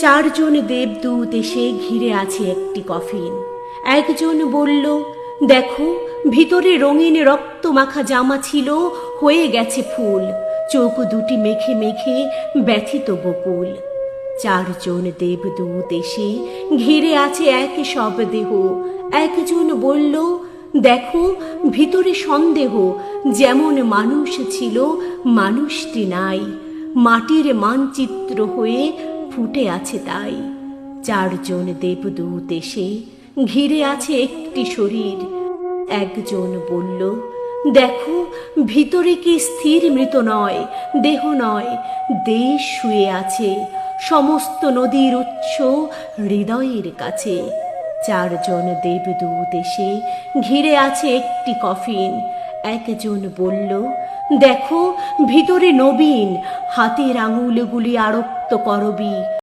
চারজন দেবদূত এসে ঘিরে আছে একটি কফিন। একজন বলল, দেখো, ভিতরে রঙিন রক্ত মাখা জামা ছিল, হয়ে গেছে ফুল। চোখ দুটি মেখে মেখে ব্যথিত বকুল। চারজন দেবদূত এসে ঘিরে আছে এক সব দেহ একজন বলল, দেখো, ভিতরে সন্দেহ। যেমন মানুষ ছিল, মানুষটি নাই। মাটির মানচিত্র হয়ে ফুটে আছে তাই। চারজন দেবদূত এসে ঘিরে আছে একটি শরীর। একজন বলল, দেখো, ভিতরে কি স্থির মৃত নয়, দেহ নয়, দেশ শুয়ে আছে, সমস্ত নদীর উৎস হৃদয়ের কাছে। চারজন দেবদূত এসে ঘিরে আছে একটি কফিন। একজন বলল, দেখো, ভিতরে নবীন, হাতের আঙুলগুলি আরক্ত تو کارو بی